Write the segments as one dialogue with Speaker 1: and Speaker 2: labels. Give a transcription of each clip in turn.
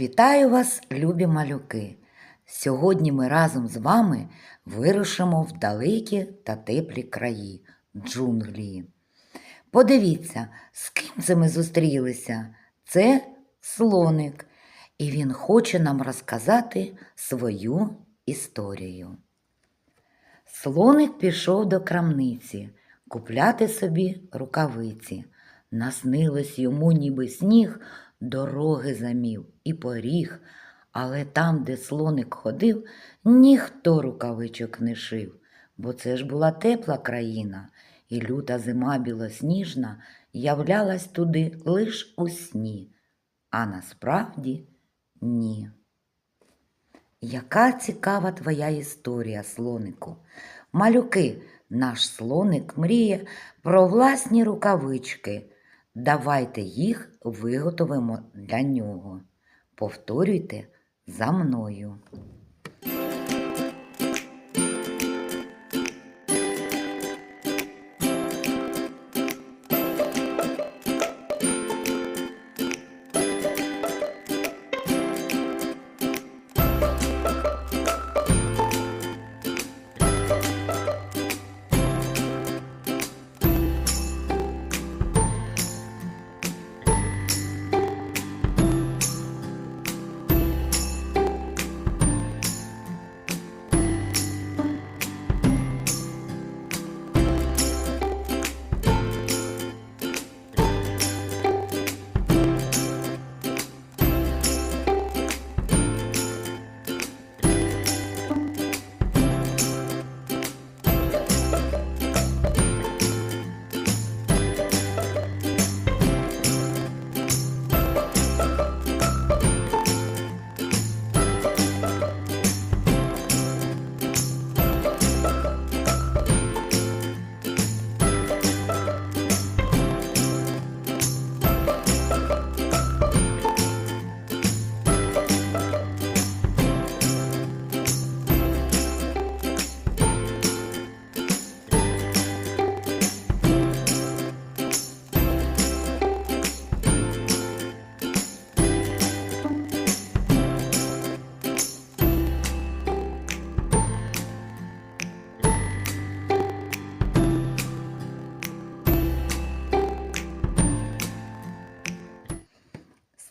Speaker 1: Вітаю вас, любі малюки! Сьогодні ми разом з вами вирушимо в далекі та теплі краї джунглі. Подивіться, з ким це ми зустрілися. Це слоник, і він хоче нам розказати свою історію. Слоник пішов до крамниці купляти собі рукавиці. Наснилось йому, ніби сніг, дороги замів і поріг, але там, де слоник ходив, ніхто рукавичок не шив, бо це ж була тепла країна, і люта зима білосніжна являлась туди лиш у сні, а насправді ні. Яка цікава твоя історія, слонику. Малюки, наш слоник мріє про власні рукавички. Давайте їх виготовимо для нього. Повторюйте за мною.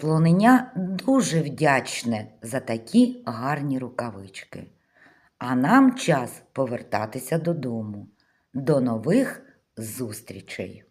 Speaker 1: Слоненя дуже вдячне за такі гарні рукавички. А нам час повертатися додому. До нових зустрічей!